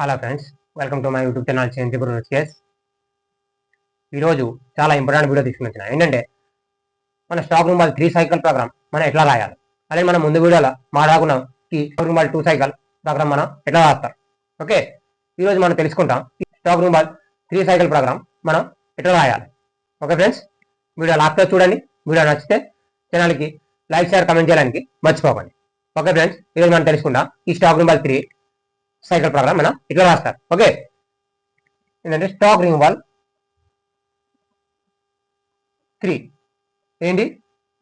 Hello friends welcome to my YouTube channel చేంతిపురం కేస్ ఈరోజు చాలా ఇంపార్టెంట్ వీడియో తీసుకుని వచ్చిన. ఏంటంటే మన stock room three cycle program మనం ఎట్లా రాయాలి? అదే మనం ముందు వీడియోలో మాట్లాడుకున్నాం ఈ stock room two cycle program మనం ఎట్లా రాస్తాం ఓకే? ఈరోజు మనం తెలుసుకుంటాం ఈ stock room three cycle program మనం ఎట్లా రాయాలి? ఓకే ఫ్రెండ్స్ వీడియో లాస్ట్లో చూడండి. వీడియో నచ్చితే ఛానల్కి లైక్ షేర్ కమెంట్ చేయడానికి మర్చిపోకండి. ఓకే ఫ్రెండ్స్ ఈరోజు మనం తెలుసుకుంటాం ఈ stock room three cycle program మనం ఇట్లా రాస్తారు. ఓకే ఏంటంటే స్టాక్ రింగ్ వాల్ త్రీ ఏంటి?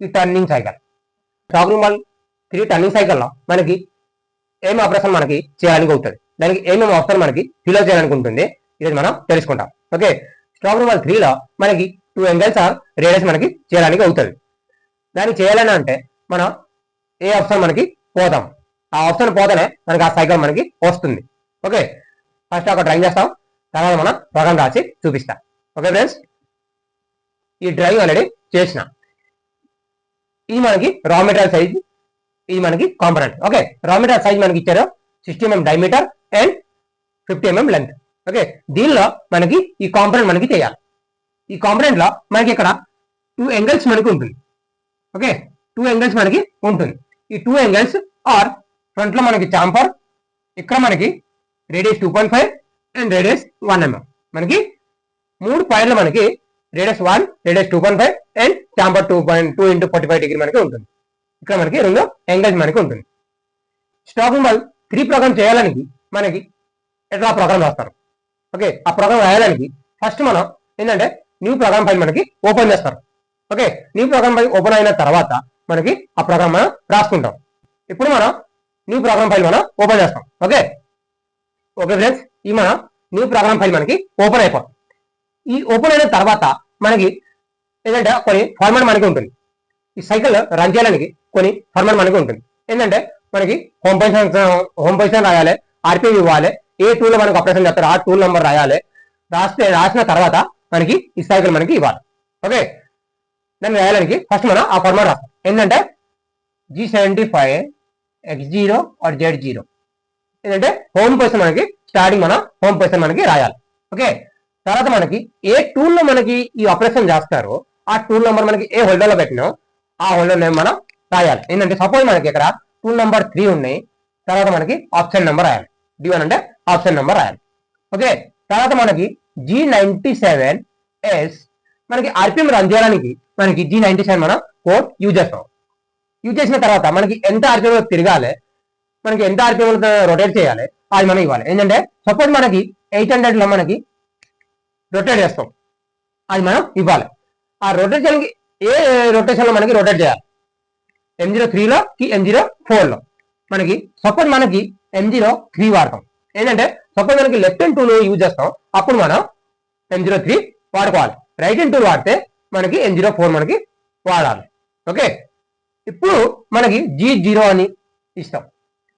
ఈ turning cycle stock ring wall three turning సైకిల్లో మనకి ఏం ఆపరేషన్ మనకి చేయడానికి అవుతుంది దానికి ఏమేమి అవసరం మనకి ఫిల్ చేయడానికి ఉంటుంది. ఈరోజు మనం తెలుసుకుంటాం. ఓకే స్టాక్ రింగ్ వాల్ త్రీలో మనకి టూ ఎంగల్స్ ఆర్ రేడియస్ మనకి చేయడానికి అవుతుంది. దాన్ని చేయాలని అంటే మనం ఏ ఆప్షన్ మనకి పోతాం? ఆ ఆప్షన్ పోతేనే మనకి ఆ సైకిల్ మనకి వస్తుంది. ఓకే ఫస్ట్ ఒక డ్రైవ్ చేస్తాం. తర్వాత మనం ప్రోగ్రామ్ రాసి చూపిస్తాం. ఓకే ఫ్రెండ్స్ ఈ డ్రైవ్ ఆల్రెడీ చేసిన. ఇది మనకి రా మెటీరియల్ సైజ్ ఇది మనకి component okay raw material size మనకి ఇచ్చారు. Sixty mm diameter and fifty mm length okay దీనిలో మనకి ఈ కాంపనెంట్ మనకి చేయాలి. ఈ కాంపనెంట్లో మనకి ఇక్కడ టూ ఎంగిల్స్ మనకి ఉంటుంది. ఓకే టూ ఎంగిల్స్ మనకి ఉంటుంది. ఈ టూ ఎంగిల్స్ ఆర్ ఫ్రంట్లో మనకి చాంపర్ ఇక్కడ మనకి radius two point five and radius one mm మనకి మూడు పాయింట్లు మనకి radius one radius two point five and chamfer two point two into forty five degree మనకి ఉంటుంది. ఇక్కడ మనకి రెండు యాంగిల్స్ మనకి ఉంటుంది. స్టాక్ సింబల్ త్రీ ప్రోగ్రామ్ చేయడానికి మనకి ఎట్లా ప్రోగ్రామ్ రాస్తారు? ఓకే ఆ ప్రోగ్రామ్ రాయడానికి ఫస్ట్ మనం ఏంటంటే న్యూ ప్రోగ్రామ్ ఫైల్ మనకి ఓపెన్ చేస్తారు. Okay new program file open అయిన తర్వాత మనకి ఆ ప్రోగ్రామ్ మనం రాసుకుంటాం. ఇప్పుడు మనం న్యూ ప్రోగ్రామ్ ఫైల్ మనం ఓపెన్ చేస్తాం. ఓకే? Okay friends? ఈ మన న్యూ ప్రోగ్రామ్ ఫైల్ మనకి ఓపెన్ అయిపోతుంది ఈ ఓపెన్ అయిన తర్వాత మనకి ఏంటంటే కొన్ని ఫార్మాట్ మనకి ఉంటుంది. ఈ సైకిల్ రన్ చేయడానికి కొన్ని ఫార్మాట్ మనకి ఉంటుంది. ఏంటంటే మనకి హోమ్ పొజిషన్ హోమ్ పొజిషన్ రాయాలి ఆర్పీ ఇవ్వాలి ఏ టూల్ మనకి ఆపరేషన్ చేస్తారు ఆ టూల్ నెంబర్ రాయాలి రాస్తే రాసిన తర్వాత మనకి ఈ సైకిల్ మనకి ఇవ్వాలి. ఓకే? దాన్ని రాయడానికి ఫస్ట్ మనం ఆ ఫార్మాట్ రాస్తాం. ఏంటంటే G seventy five X zero R Z zero ఏంటంటే హోమ్ పొజిషన్ మనకి స్టార్టింగ్ మనం హోమ్ పొజిషన్ మనకి రాయాలి. ఓకే తర్వాత మనకి ఏ టూల్లో మనకి ఈ ఆపరేషన్ చేస్తారో ఆ టూల్ నెంబర్ మనకి ఏ హోల్డర్లో పెట్టినాం ఆ హోల్డర్ నేమ్ మనం రాయాలి. ఏంటంటే సపోజ్ మనకి ఇక్కడ టూల్ నెంబర్ త్రీ ఉన్నాయి. తర్వాత మనకి ఆప్షన్ నెంబర్ రాయాలి. డి వన్ అంటే ఆప్షన్ నెంబర్ రాయాలి. ఓకే తర్వాత మనకి జీ నైన్టీ సెవెన్ ఎస్ మనకి ఆర్పిఎం రన్ చేయడానికి మనకి జీ నైన్టీ సెవెన్ మనం కోడ్ యూజ్ చేస్తాం. యూజ్ చేసిన తర్వాత మనకి ఎంత ఆర్పిఎంలో తిరగాలి మనకి ఎంత ఆర్పిఎంలో రొటేట్ చేయాలి అది మనం ఇవ్వాలి. ఏంటంటే సపోజ్ మనకి ఎయిట్ హండ్రెడ్లో మనకి రొటేట్ చేస్తాం అది మనం ఇవ్వాలి. ఆ రొటేషన్కి ఏ రొటేషన్లో మనకి రొటేట్ చేయాలి? ఎం జీరో త్రీలో కి ఎం జీరో ఫోర్లో మనకి సపోజ్ మనకి ఎం జీరో త్రీ వాడతాం. ఏంటంటే సపోజ్ మనకి లెఫ్ట్ అండ్ టూల్ యూజ్ చేస్తాం అప్పుడు మనం ఎం జీరో త్రీ వాడుకోవాలి. రైట్ అండ్ టూల్ వాడితే మనకి ఎం జీరో ఫోర్ మనకి వాడాలి. ఓకే ఇప్పుడు మనకి జీ జీరో అని ఇస్తాం.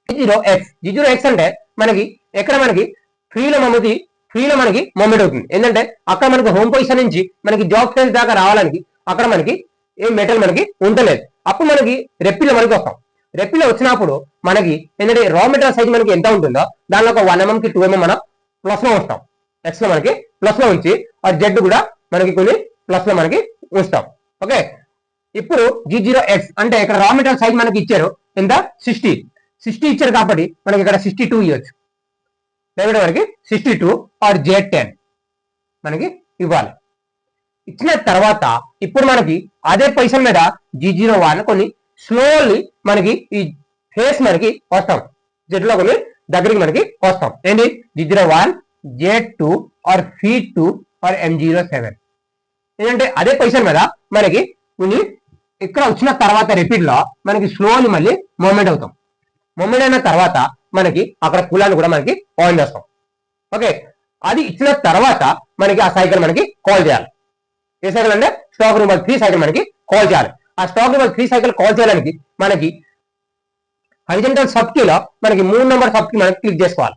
G zero X G zero X అంటే మనకి ఎక్కడ మనకి ఫ్రీలో మమ్మది ఫ్రీలో మనకి మూమెంట్ అవుతుంది. ఏంటంటే అక్కడ మనకి హోమ్ పొజిషన్ నుంచి మనకి జాబ్ ఫేజ్ దాకా రావడానికి అక్కడ మనకి ఏం మెటల్ మనకి ఉండలేదు. అప్పుడు మనకి రెప్పిలో మనకి వస్తాం. రెప్పిలో వచ్చినప్పుడు మనకి ఏంటంటే రా మెటీరియల్ సైజ్ మనకి ఎంత ఉంటుందో దానిలో ఒక వన్ ఎంఎంకి టూ ఎంఎం మనం ప్లస్లో వస్తాం ఎక్స్లో మనకి ప్లస్లో ఉంచి ఆ జెడ్ కూడా మనకి కొన్ని ప్లస్లో మనకి ఉంచుతాం. ఓకే ఇప్పుడు జీ జీరో ఎక్స్ అంటే ఇక్కడ రా మెటీరియల్ సైజ్ మనకి ఇచ్చారు ఎంత సిక్స్టీ సిక్స్టీ ఇచ్చారు కాబట్టి మనకి ఇక్కడ సిక్స్టీ టూ ఇవ్వచ్చు. లేకపోతే మనకి sixty two R Z ten మనకి ఇవ్వాలి. ఇచ్చిన తర్వాత ఇప్పుడు మనకి అదే పొజిషన్ మీద జీ జీరో వన్ కొన్ని స్లోలీ మనకి ఈ ఫేస్ మనకి వస్తాం. జెడ్లో కొన్ని దగ్గరికి మనకి వస్తాం. ఏంటి? G zero one Z two R F two R M zero seven ఏంటంటే అదే పొజిషన్ మీద మనకి కొన్ని ఇక్కడ వచ్చిన తర్వాత రిపీట్లో మనకి స్లోలీ మళ్ళీ మూమెంట్ అవుతాం. మూమెంట్ అయిన తర్వాత మనకి అక్కడ కులాన్ని కూడా మనకి ఆన్ చేస్తాం. ఓకే అది ఇచ్చిన తర్వాత మనకి ఆ సైకిల్ మనకి కాల్ చేయాలి. ఏ సైకిల్ అంటే స్టాక్ నెంబర్ త్రీ సైకిల్ మనకి కాల్ చేయాలి. ఆ stock number three cycle call చేయడానికి మనకి హరిజెంటల్ సబ్ కీలో మనకి మూడు నెంబర్ సబ్ కీ మనకి క్లిక్ చేసుకోవాలి.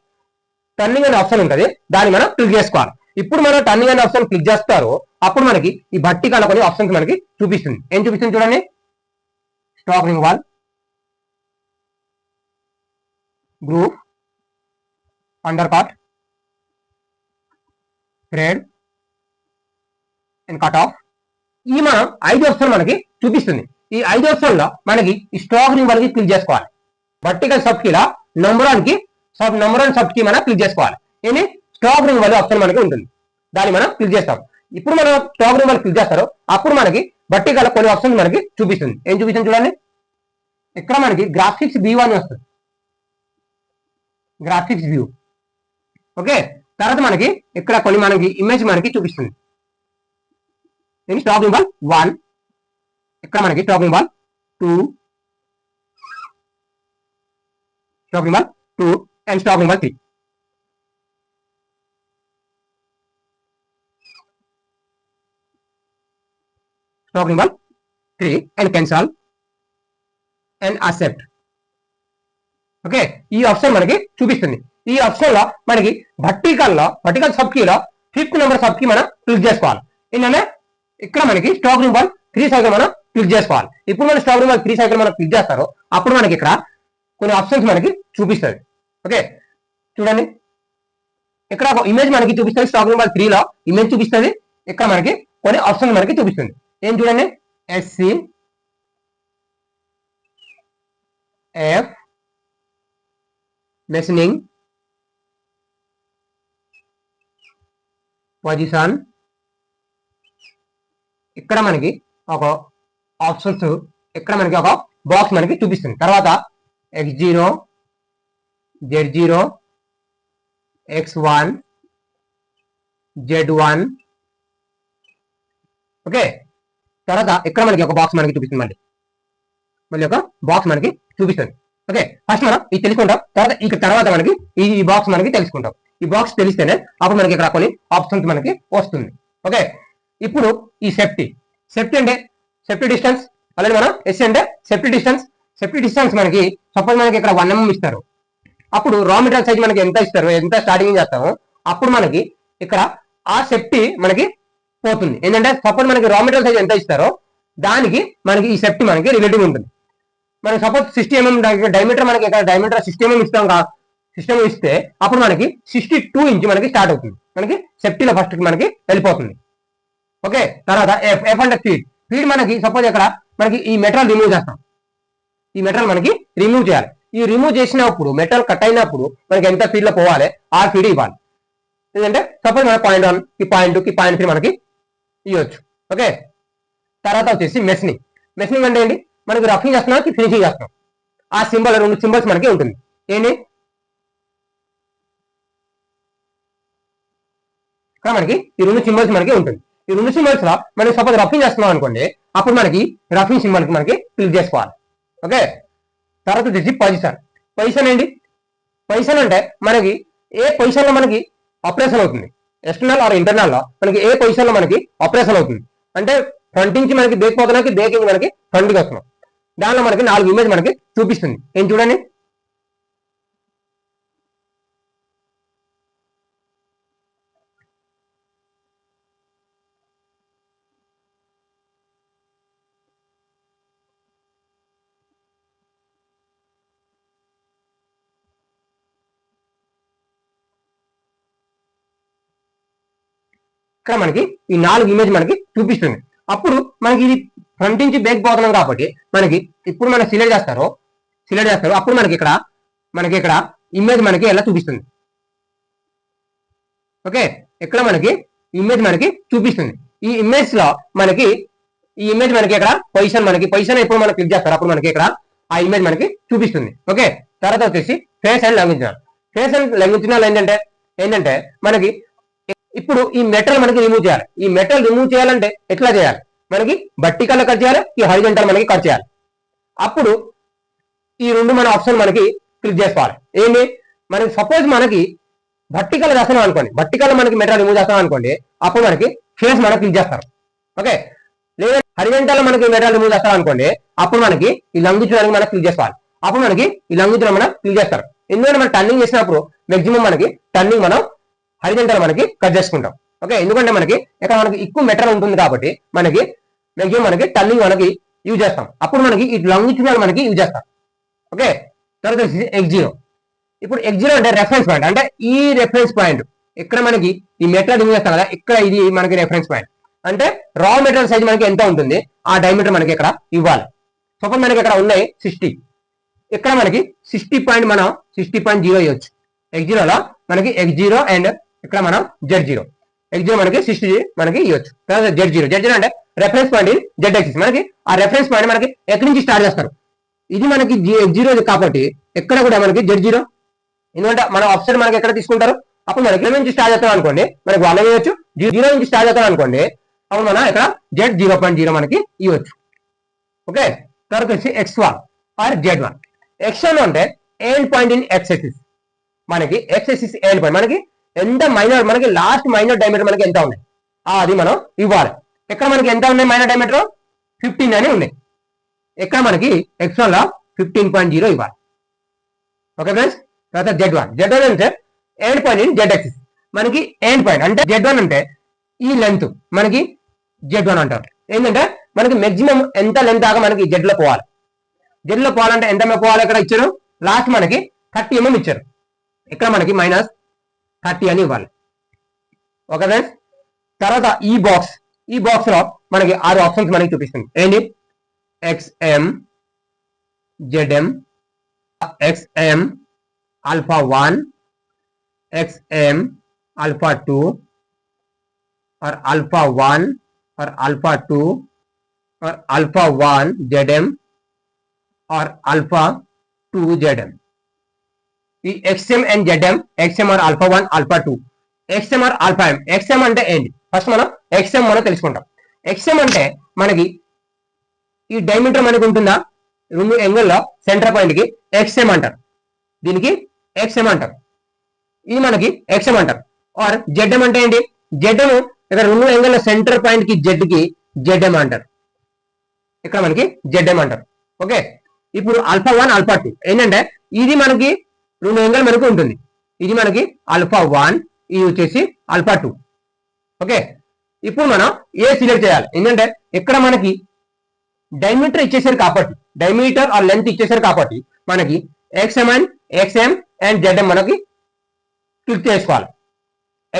టర్నింగ్ అనే ఆప్షన్ ఉంటుంది. దాన్ని మనం క్లిక్ చేసుకోవాలి. ఇప్పుడు మనం టర్నింగ్ అనే ఆప్షన్ క్లిక్ చేస్తారు అప్పుడు మనకి ఈ బట్టి కాల ఆప్షన్స్ మనకి చూపిస్తుంది. ఏం చూపిస్తుంది చూడండి. Stock ring wall groove undercut thread and cut off ఈ మనం ఐదు ఆప్షన్ మనకి చూపిస్తుంది. ఈ ఐదు ఆప్షన్ మనకి ఈ స్టాక్ రింగ్ వాల్కి క్లిక్ చేసుకోవాలి. వర్టికల్ సబ్ కీలా నంబర్ వన్కి సబ్ నంబర్ వన్ సబ్ మనం క్లిక్ చేసుకోవాలి. ఏంటి టాప్ రింగ్ వల్ల ఆప్షన్ మనకి ఉంటుంది. దాన్ని మనం క్లిక్ చేస్తాం. ఇప్పుడు మనం టాప్ రింగ్ క్లిక్ చేస్తారు అప్పుడు మనకి వర్టికల్ కొన్ని ఆప్షన్స్ మనకి చూపిస్తుంది. ఏం చూపిస్తుంది చూడండి. ఇక్కడ మనకి గ్రాఫిక్స్ వ్యూ అని వస్తుంది. గ్రాఫిక్స్ వ్యూ ఓకే తర్వాత మనకి ఇక్కడ కొన్ని మనకి ఇమేజ్ మనకి చూపిస్తుంది. ఇది స్టాక్ రింగ్ వన్ ఇక్కడ మనకి stock ring two stock ring two and stock ring three stock ring three and cancel and accept. Okay ఈ ఆప్షన్ మనకి చూపిస్తుంది. ఈ ఆప్షన్లో మనకి vertical లో వర్టికల్ సబ్ కీలో ఫిఫ్త్ నెంబర్ సబ్ కీ మనం క్లిక్ చేసుకోవాలి. ఏంటంటే ఇక్కడ మనకి స్టాక్ నెంబర్ త్రీ సైకిల్ మనం క్లిక్ చేసుకోవాలి. ఇప్పుడు మనం స్టాక్ నెంబర్ త్రీ సైకిల్ మనం క్లిక్ చేస్తారో. అప్పుడు మనకి ఇక్కడ కొన్ని ఆప్షన్స్ మనకి చూపిస్తుంది ఓకే చూడండి. ఇక్కడ ఒక ఇమేజ్ మనకి చూపిస్తుంది. స్టాక్ నెంబర్ త్రీలో ఇమేజ్ చూపిస్తుంది. ఇక్కడ మనకి కొన్ని ఆప్షన్స్ మనకి చూపిస్తుంది. ఏం చూడండి ఎస్సి ఎఫ్ మెషనింగ్ పొజిషన్ ఇక్కడ మనకి ఒక ఆప్షన్స్ ఇక్కడ మనకి ఒక బాక్స్ మనకి చూపిస్తుంది తర్వాత X zero Z zero X one Z one okay తర్వాత ఇక్కడ మనకి ఒక బాక్స్ మనకి చూపిస్తుంది మళ్ళీ మళ్ళీ ఒక బాక్స్ మనకి చూపిస్తుంది. ఓకే ఫస్ట్ మనం ఇది తెలుసుకుంటాం. తర్వాత ఇక తర్వాత మనకి ఈ బాక్స్ మనకి తెలుసుకుంటాం. ఈ బాక్స్ తెలిస్తేనే అప్పుడు మనకి ఇక్కడ కొన్ని ఆప్షన్స్ మనకి వస్తుంది. ఓకే ఇప్పుడు ఈ సేఫ్టీ సేఫ్టీ అంటే సేఫ్టీ డిస్టెన్స్ అలాగే మనం ఎస్ అంటే సేఫ్టీ డిస్టెన్స్ సేఫ్టీ డిస్టెన్స్ మనకి సపోజ్ మనకి ఇక్కడ వన్ ఎంఎం ఇస్తారు. అప్పుడు రా మెటీరియల్ సైజ్ మనకి ఎంత ఇస్తారు? ఎంత స్టార్టింగ్ చేస్తామో? అప్పుడు మనకి ఇక్కడ ఆ సేఫ్టీ మనకి పోతుంది. ఏంటంటే సపోజ్ మనకి రా మెటీరియల్ సైజ్ ఎంత ఇస్తారో దానికి మనకి ఈ సేఫ్టీ మనకి రిలేటివ్ ఉంటుంది. Mm మనకి సపోజ్ సిక్స్టీ ఎంఎం డైమీటర్ మనకి ఇక్కడ డైమీటర్ సిక్స్టీ ఎంఎం ఇస్తాం కా? సిస్టమ్ mm ఇస్తే అప్పుడు మనకి సిక్స్టీ టూ ఇంచ్ మనకి స్టార్ట్ అవుతుంది. మనకి సెఫ్టీలో ఫస్ట్ మనకి వెళ్ళిపోతుంది. ఓకే? తర్వాత ఎఫ్ ఎఫ్ అంటే ఫీడ్ ఫీడ్ మనకి సపోజ్ ఇక్కడ మనకి ఈ మెటల్ రిమూవ్ చేస్తాం. ఈ మెటల్ మనకి రిమూవ్ చేయాలి. ఈ రిమూవ్ చేసినప్పుడు మెటల్ కట్ అయినప్పుడు మనకి ఎంత ఫీడ్లో పోవాలి? ఆ ఫీడ్ ఇవ్వాలి. ఎందుకంటే సపోజ్ మన పాయింట్ వన్కి పాయింట్ టూ కి పాయింట్ త్రీ మనకి ఇవ్వచ్చు ఓకే? తర్వాత వచ్చేసి మెస్నింగ్ మెస్నింగ్ అంటే ఏంటి? మనకి రఫింగ్ చేస్తున్నాం ఫినిషింగ్ చేస్తున్నాం. ఆ సింబల్ రెండు సింబల్స్ మనకి ఉంటుంది. ఏంటి? ఇక్కడ మనకి ఈ రెండు సింబల్స్ మనకి ఉంటుంది. ఈ రెండు సింబల్స్లో మనం సపోజ్ రఫింగ్ చేస్తున్నాం అనుకోండి అప్పుడు మనకి రఫింగ్ సింబల్ మనకి క్లిక్ చేసుకోవాలి. ఓకే? తర్వాత వచ్చేసి పొజిషన్ పొజిషన్ ఏంటి? పొజిషన్ అంటే మనకి ఏ పొజిషన్లో మనకి ఆపరేషన్ అవుతుంది? ఎక్స్టర్నల్ ఆర్ ఇంటర్నల్లో మనకి ఏ పొజిషన్లో మనకి ఆపరేషన్ అవుతుంది? అంటే ఫ్రంట్ నుంచి మనకి బేక్ పోతున్నాకి మనకి ఫ్రంట్కి వస్తున్నాం. దానిలో మనకి నాలుగు ఇమేజ్ మనకి చూపిస్తుంది. ఏం చూడండి? ఇక్కడ మనకి ఈ నాలుగు ఇమేజ్ మనకి చూపిస్తుంది. అప్పుడు మనకి ఇది ఫ్రంట్ నుంచి బ్యాక్ పోతున్నాం కాబట్టి మనకి ఇప్పుడు మనం సిలెక్ట్ చేస్తారో సిలెక్ట్ చేస్తారు అప్పుడు మనకి ఇక్కడ మనకి ఇక్కడ ఇమేజ్ మనకి ఎలా చూపిస్తుంది? ఓకే? ఇక్కడ మనకి ఇమేజ్ మనకి చూపిస్తుంది. ఈ ఇమేజ్లో మనకి ఈ ఇమేజ్ మనకి ఇక్కడ పొజిషన్ మనకి పొజిషన్ ఎప్పుడు మనం క్లిక్ చేస్తారు అప్పుడు మనకి ఇక్కడ ఆ ఇమేజ్ మనకి చూపిస్తుంది. ఓకే? తర్వాత వచ్చేసి ఫేస్ అండ్ లంఘించడం ఫేస్ అండ్ లంఘించడం ఏంటంటే ఏంటంటే మనకి ఇప్పుడు ఈ మెటల్ మనకి రిమూవ్ చేయాలి. ఈ మెటల్ రిమూవ్ చేయాలంటే ఎట్లా చేయాలి? మనకి బట్టి బట్టికల్ కట్ చేయాలి ఈ హరిజంటల్ మనకి కట్ చేయాలి. అప్పుడు ఈ రెండు మన ఆప్షన్ మనకి క్లిక్ చేసుకోవాలి. ఏంటి మనకి సపోజ్ మనకి భట్టికల చేస్తున్నాం అనుకోండి. బట్టికల్ మనకి మెటల్ రిమూవ్ చేస్తాం అనుకోండి అప్పుడు మనకి ఫేస్ మనకి క్లిక్ చేస్తారు. ఓకే లేదా హరిజంటల్ మనకి మెటల్ రిమూవ్ చేస్తాం అనుకోండి అప్పుడు మనకి ఈ లంగుచడానికి మనకి క్లిక్ చేసుకోవాలి. అప్పుడు మనకి ఈ లంగుచడం మనం క్లిక్ చేస్తారు. ఎందుకంటే మనం టర్నింగ్ చేసినప్పుడు మాక్సిమం మనకి టర్నింగ్ మనం హరిజంటల్ మనకి? కట్ చేసుకుంటాం. ఓకే ఎందుకంటే మనకి ఇక్కడ మనకి ఎక్కువ మెటర్ ఉంటుంది కాబట్టి మనకి మ్యాక్సిమం మనకి టర్నింగ్ మనకి యూజ్ చేస్తాం. అప్పుడు మనకి ఈ లంగుచునాలు మనకి యూజ్ చేస్తాం. ఓకే తర్వాత ఎక్స్ జీరో ఇప్పుడు ఎగ్జీరో అంటే రెఫరెన్స్ పాయింట్ అంటే ఈ రెఫరెన్స్ పాయింట్ ఇక్కడ మనకి ఈ మెటర్ యూజ్ చేస్తాం కదా ఇక్కడ ఇది మనకి రెఫరెన్స్ పాయింట్ అంటే రా మెటీరియల్ సైజ్ మనకి ఎంత ఉంటుంది? ఆ డైమీటర్ మనకి ఇక్కడ ఇవ్వాలి. సపోజ్ మనకి ఇక్కడ ఉన్నాయి సిక్స్టీ ఇక్కడ మనకి సిక్స్టీ పాయింట్ మనం సిక్స్టీ పాయింట్ జీరో ఇవ్వచ్చు ఎక్స్ జీరోలో మనకి ఎక్స్ జీరో అండ్ ఇక్కడ మనం జెడ్ జీరో ఎక్స్ జీరో మనకి సిక్స్టీ మనకి ఇవ్వచ్చు. తర్వాత జెడ్ జీరో జెడ్ జీరో అంటే రెఫరెన్స్ పాయింట్ జెడ్ ఎక్సిస్ మనకి ఆ రెఫరెన్స్ పాయింట్ మనకి ఎక్కడి నుంచి స్టార్ట్ చేస్తారు? ఇది మనకి జీరో కాబట్టి ఎక్కడ కూడా మనకి జెడ్ జీరో ఎందుకంటే మన ఆప్షన్ మనకి ఎక్కడ తీసుకుంటారు? అప్పుడు మనకి నుంచి స్టార్ట్ చేస్తాం అనుకోండి మనకి వన్ ఇవ్వచ్చు. జీరో నుంచి స్టార్ట్ చేస్తాం అనుకోండి అప్పుడు మనం ఇక్కడ జెడ్ జీరో పాయింట్ జీరో మనకి ఇవ్వచ్చు. ఓకే తర్వాత వచ్చి X one R Z one X one అంటే end point in X axis మనకి ఎక్స్ ఎక్సిస్ ఎండ్ పాయింట్ మనకి ఎంత మైనర్ మనకి లాస్ట్ మైనర్ డైమీటర్ మనకి ఎంత ఉన్నాయి? ఆ, అది మనం ఇవ్వాలి. ఎక్కడ మనకి ఎంత ఉన్నాయి మైనర్ డైమీటర్ ఫిఫ్టీన్ అని ఉన్నాయి. ఎక్కడ మనకి X one fifteen point zero ఇవ్వాలి. ఓకే ఫ్రెండ్స్ తర్వాత జెడ్ వన్ జెడ్ వన్ అంటే end point in Z axis మనకి ఎండ్ పాయింట్ అంటే జెడ్ వన్ అంటే ఈ లెంత్ మనకి జెడ్ వన్ అంటారు. ఏంటంటే మనకి మెక్సిమం ఎంత లెంత్ దాకా మనకి జెడ్లో పోవాలి. జెడ్లో పోవాలంటే ఎంత పోవాలి? ఇక్కడ ఇచ్చారు? లాస్ట్ మనకి థర్టీ ఎంఎం ఇచ్చారు. ఇక్కడ మనకి మైనస్ థర్టీ అని ఇవ్వాలి ఓకే ఫ్రెండ్స్ తర్వాత ఈ బాక్స్ ఈ బాక్స్ లో మనకి ఆరు ఆప్షన్స్ మనకి చూపిస్తుంది ఏంటి XM ZM XM alpha one XM alpha two और अल्फा वन और अल्फा टू और अल्फा वन जेड एम और अल्फा टू जेड एम ఈ XM and ZM XM R alpha one alpha two XM R alpha M XM అంటే ఏంటి? First మనం XM మనం తెలుసుకుంటాం. ఎక్స్ఎం అంటే మనకి ఈ డైమీటర్ మనకి ఉంటుందా? రెండు ఎంగిల్లో సెంటర్ పాయింట్కి ఎక్స్ఎం అంటారు. దీనికి ఎక్స్ఎం అంటారు. ఇది మనకి ఎక్స్ఎం అంటారు. ఆర్ జెడ్ఎం అంటే ఏంటి? జెడ్ఎం ఇక్కడ రెండు ఎంగిల్ సెంటర్ పాయింట్కి జెడ్కి జెడ్ఎం అంటారు. ఇక్కడ మనకి జెడ్ఎం అంటారు. ఓకే ఇప్పుడు ఆల్ఫా వన్ ఆల్ఫా టూ ఏంటంటే ఇది మనకి రెండు యాంగిల్ మనకు ఉంటుంది. ఇది మనకి ఆల్ఫా వన్ ఇది వచ్చేసి ఆల్ఫా టూ ఓకే ఇప్పుడు మనం ఏ సిలెక్ట్ చేయాలి. ఎందుకంటే ఇక్కడ మనకి డైమీటర్ ఇచ్చేసారు కాబట్టి డైమీటర్ ఆ లెంత్ ఇచ్చేసారు కాబట్టి మనకి XM and XM and ZM మనకి క్లిక్ చేసుకోవాలి.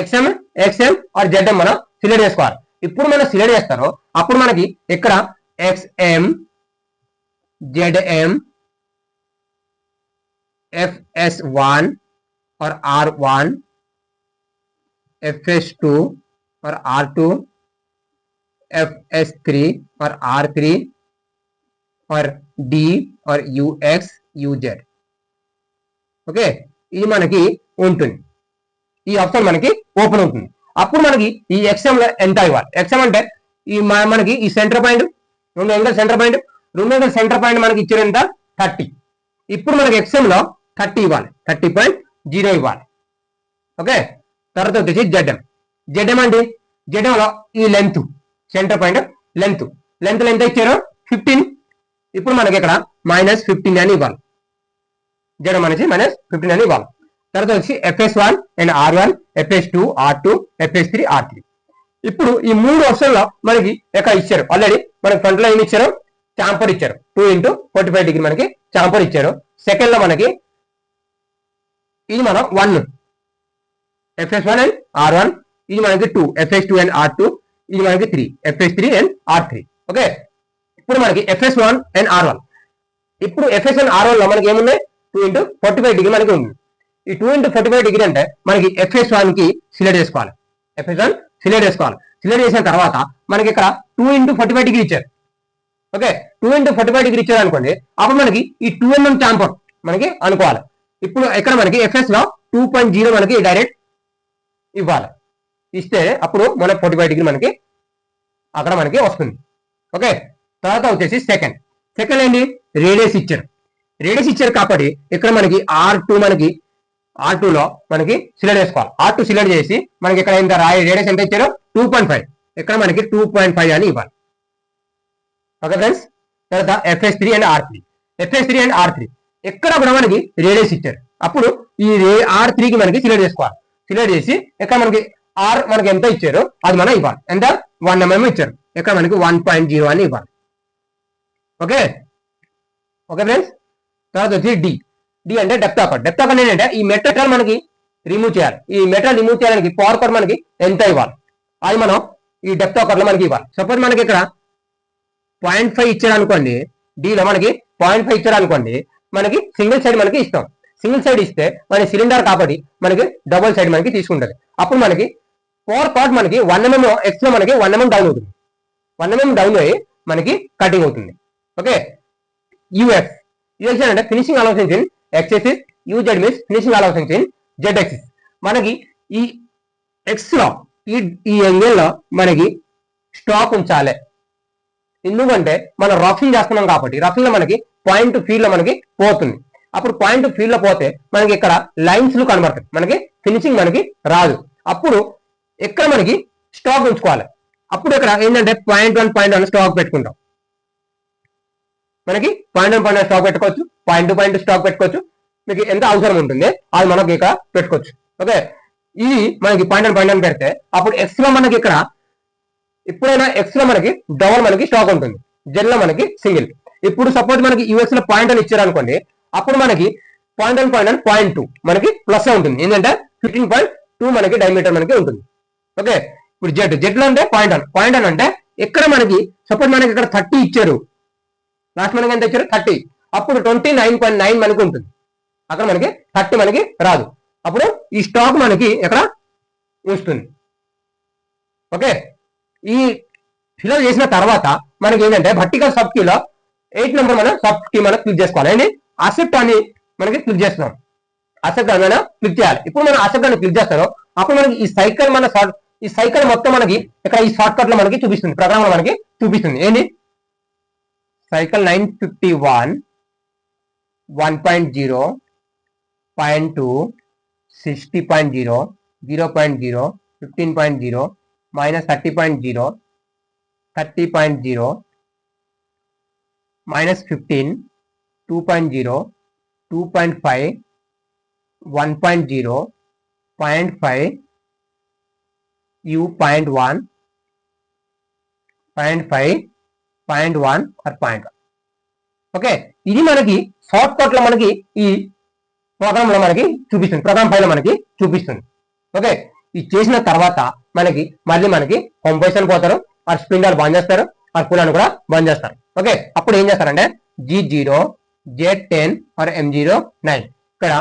ఎక్స్ఎం ఎక్స్ఎం ఆర్ జెడ్ఎం మనం సిలెక్ట్ చేసుకోవాలి. ఇప్పుడు మనం సిలెక్ట్ చేస్తారో అప్పుడు మనకి ఇక్కడ XM ZM एफ वन और R one F S two और R two F S three और आर थ्री और डी और U X U Z okay ఇది మనకి ఉంటుంది ఈ ఆప్షన్ మనకి ఓపెన్ అవుతుంది అప్పుడు మనకి ఈ ఎక్స్ఎం లో ఎంత ఇవ్వాలి ఎక్స్ఎం అంటే ఈ మ- మనకి ఈ సెంటర్ పాయింట్ రెండు ఎంగల్ సెంటర్ పాయింట్ రెండు ఎంగల్ సెంటర్ పాయింట్ మనకి ఇచ్చిన ఎంత థర్టీ ఇప్పుడు మనకి ఎక్స్ఎం లో థర్టీ ఇవ్వాలి థర్టీ పాయింట్ జీరో ఇవ్వాలి ఓకే? తర్వాత వచ్చేసి జడ్ఎం. జడ్ఎం అండి జడ్ఎంలో ఈ length centre point length length ఎంత ఇచ్చారు? ఫిఫ్టీన్ ఇప్పుడు మనకి ఇక్కడ మైనస్ ఫిఫ్టీన్ అని ఇవ్వాలి. జెడ్ఎం అనేసి మైనస్ ఫిఫ్టీన్ అని ఇవ్వాలి. తర్వాత వచ్చి FS one and R one FS two R two FS three R three ఇప్పుడు ఈ మూడు ఆప్షన్లో మనకి ఎక్కడ ఇచ్చారు? ఆల్రెడీ మనకి ఫ్రంట్లో ఏమి ఇచ్చారు? చాంపర్ ఇచ్చారు. Two into forty five degree మనకి చాంపర్ ఇచ్చారు. సెకండ్లో మనకి ఇది మనం one FS one and R one ఇది మనకి two FS two and R two ఇది మనకి three FS three and R three okay ఇప్పుడు మనకి FS one and R one ఇప్పుడు ఎఫ్ఎస్ వన్ ఆర్ వన్లో మనకి ఏమున్నాయి? Two into forty five degree మనకి ఉంది. ఈ two into forty five degree అంటే మనకి ఎఫ్ఎస్ వన్కి సిలెక్ట్ చేసుకోవాలి. ఎఫ్ఎస్ వన్ సిలెక్ట్ చేసుకోవాలి. సిలెక్ట్ చేసిన తర్వాత మనకి ఇక్కడ two into forty five degree ఇచ్చారు. Okay two into forty five degree ఇచ్చారు అనుకోండి అప్పుడు మనకి ఈ టూ ఎంఎం చాంపర్ మనకి అనుకోవాలి. ఇప్పుడు ఇక్కడ మనకి ఎఫ్ఎస్లో టూ పాయింట్ జీరో మనకి డైరెక్ట్ ఇవ్వాలి. ఇస్తే అప్పుడు మన ఫార్టీ ఫైవ్ డిగ్రీ మనకి అక్కడ మనకి వస్తుంది. ఓకే? తర్వాత వచ్చేసి సెకండ్ సెకండ్ ఏంటి? రేడియస్ ఇచ్చారు. రేడియస్ ఇచ్చారు కాబట్టి ఇక్కడ మనకి ఆర్ టూ మనకి ఆర్ టూ లో మనకి సిలెక్ట్ చేసుకోవాలి ఆర్ టూ సిలెక్ట్ చేసి మనకి ఇక్కడ ఎంత రాయి రేడియస్ ఎంత ఇచ్చారు? టూ పాయింట్ ఫైవ్ ఇక్కడ మనకి టూ పాయింట్ ఫైవ్ అని ఇవ్వాలి. ఓకే ఫ్రెండ్స్ తర్వాత FS three and R three FS three and R three ఎక్కడ కూడా మనకి రేడియస్ ఇచ్చారు. అప్పుడు ఈ రే ఆర్ త్రీకి మనకి సిలెక్ట్ చేసుకోవాలి. సిలెక్ట్ చేసి ఎక్కడ మనకి ఆర్ మనకి ఎంత ఇచ్చారో అది మనం ఇవ్వాలి. ఎంత? వన్ ఎంఎం mm ఇచ్చారు. ఇక్కడ మనకి వన్ పాయింట్ జీరో అని ఇవ్వాలి. ఓకే? ఓకే ఫ్రెండ్స్ తర్వాత వచ్చి డి డి అంటే డెప్త్ ఆఫర్ డెప్త్ ఆఫర్ ఏంటంటే ఈ మెటల్ మనకి రిమూవ్ చేయాలి. ఈ మెటల్ రిమూవ్ చేయడానికి పవర్ కోడ్ మనకి ఎంత ఇవ్వాలి? అది మనం ఈ డెప్త్ ఒకటిలో మనకి ఇవ్వాలి. సపోజ్ మనకి ఇక్కడ పాయింట్ ఫైవ్ ఇచ్చారు అనుకోండి డిలో మనకి పాయింట్ ఫైవ్ ఇచ్చారు అనుకోండి మనకి సింగిల్ సైడ్ మనకి ఇస్తాం. సింగిల్ సైడ్ ఇస్తే మన సిలిండర్ కాబట్టి మనకి డబుల్ సైడ్ మనకి తీసుకుంటుంది. అప్పుడు మనకి పవర్ పార్ట్ మనకి వన్ ఎంఎం ఎక్స్ట్రా మనకి వన్ ఎంఎం డౌన్ అవుతుంది. వన్ ఎంఎం డౌన్ అయ్యి మనకి కటింగ్ అవుతుంది. ఓకే? యుఎక్స్ యుఎక్స్ అంటే finishing allowance in X axis UZ means finishing allowance in Z axis మనకి ఈ ఎక్స్లో ఈ ఈ ఎంగిల్లో లో మనకి స్టాక్ ఉంచాలి. ఎందుకంటే మనం రఫింగ్ చేస్తున్నాం కాబట్టి రఫింగ్లో మనకి పాయింట్ ఫీల్డ్లో మనకి పోతుంది. అప్పుడు పాయింట్ ఫీల్డ్లో పోతే మనకి ఇక్కడ లైన్స్లు కనబడతాయి. మనకి ఫినిషింగ్ మనకి రాదు. అప్పుడు ఇక్కడ మనకి స్టాక్ ఉంచుకోవాలి? అప్పుడు ఇక్కడ ఏంటంటే point one point one stock పెట్టుకుంటాం. మనకి పాయింట్ వన్ పాయింట్ స్టాక్ పెట్టుకోవచ్చు. పాయింట్ టు పాయింట్ స్టాక్ పెట్టుకోవచ్చు. మీకు ఎంత అవసరం ఉంటుంది అది మనకి ఇక్కడ పెట్టుకోవచ్చు. ఓకే? ఇది మనకి పాయింట్ వన్ పాయింట్ వన్ పెడితే అప్పుడు ఎక్స్లో మనకి ఇక్కడ ఎప్పుడైనా ఎక్స్లో మనకి డబల్ మనకి స్టాక్ ఉంటుంది. జెడ్లో మనకి సింగిల్ ఇప్పుడు సపోజ్ మనకి యూఎస్లో పాయింట్ అని ఇచ్చారు అనుకోండి అప్పుడు మనకి point one point one point two మనకి ప్లస్ ఉంటుంది. ఏంటంటే ఫిఫ్టీన్ పాయింట్ టూ మనకి డైమీటర్ మనకి ఉంటుంది. ఓకే ఇప్పుడు జెడ్ జెడ్లో అంటే పాయింట్ వన్ పాయింట్ వన్ అంటే ఇక్కడ మనకి సపోజ్ మనకి ఇక్కడ థర్టీ ఇచ్చారు. లాస్ట్ మనకి ఎంత ఇచ్చారు? థర్టీ అప్పుడు ట్వంటీ నైన్ పాయింట్ నైన్ మనకి ఉంటుంది. అక్కడ మనకి థర్టీ మనకి రాదు. అప్పుడు ఈ స్టాక్ మనకి ఎక్కడ వస్తుంది? ఓకే ఈ ఫిల్ చేసిన తర్వాత మనకి ఏంటంటే vertical సబ్ ఎయిట్ నెంబర్ మనం సాఫ్ట్ కీ మనం క్లిక్ చేసుకోవాలి. అండి అసెప్ట్ అని మనకి క్లిక్ చేస్తున్నాం. అసెప్ట్ అని మనం క్లిక్ చేయాలి. ఇప్పుడు మనం అసెప్ట్ అని క్లిక్ చేస్తారో అప్పుడు మనకి ఈ సైకిల్ మన ఈ సైకిల్ మొత్తం మనకి ఇక్కడ ఈ షార్ట్ కట్లో మనకి చూపిస్తుంది. ప్రోగ్రామ్లో మనకి చూపిస్తుంది. ఏంటి? Cycle nine fifty one one point zero point two sixty point zero zero point zero fifteen point zero minus thirty point zero thirty point zero minus fifteen two point zero two point five one point zero point five U point one point five point one R point one okay ఇది మనకి short కట్లో మనకి ఈ ప్రోగ్రామ్లో మనకి చూపిస్తుంది. Programme file మనకి చూపిస్తుంది. ఓకే ఇది చేసిన తర్వాత మనకి మళ్ళీ మనకి హోమ్ పొజిషన్ పోతారు ఆ స్పిండాలు బంద్ చేస్తారు ఆ కూలాన్ని కూడా బంద్ చేస్తారు. ఓకే? అప్పుడు ఏం చేస్తారంటే G zero Z ten or M zero nine ఇక్కడ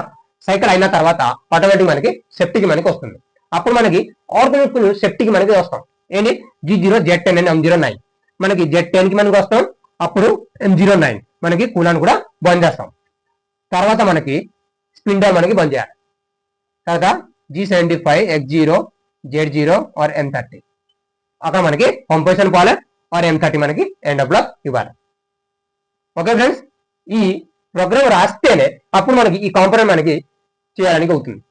సైకిల్ అయిన తర్వాత ఆటోమేటిక్ మనకి సెఫ్టీకి మనకి వస్తుంది. అప్పుడు మనకి ఆర్గానిక్ సెఫ్టీకి మనకి వస్తాం. ఏంటి? G zero Z ten and M zero nine మనకి జెడ్ టెన్కి మనకి వస్తాం. అప్పుడు ఎం జీరో నైన్ మనకి కూలాన్ని కూడా బంద్ చేస్తాం. తర్వాత మనకి స్పిండర్ మనకి బంద్ చేయాలి. తర్వాత G seventy five X zero Z zero or M thirty అక్కడ మనకి హోమ్ పొజిషన్ పోవాలి. ఆర్ ఎం థర్టీ మనకి ఎండ్ బ్లాక్ ఇవ్వాలి. ఓకే ఫ్రెండ్స్ ఈ ప్రోగ్రామ్ రాస్తేనే అప్పుడు మనకి ఈ కాంపనెంట్ మనకి చేయడానికి అవుతుంది.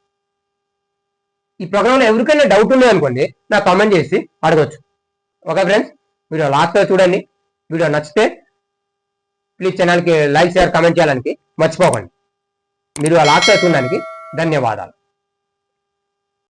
ఈ ప్రోగ్రాంలో ఎవరికైనా డౌట్ ఉంది అనుకోండి నాకు కామెంట్ చేసి అడగవచ్చు ఓకే ఫ్రెండ్స్ వీడియో లాస్ట్ చూడండి. వీడియో నచ్చితే ప్లీజ్ ఛానల్కి లైక్ షేర్ కామెంట్ చేయడానికి మర్చిపోకండి. మీరు ఆ లాస్ట్ చూడడానికి ధన్యవాదాలు.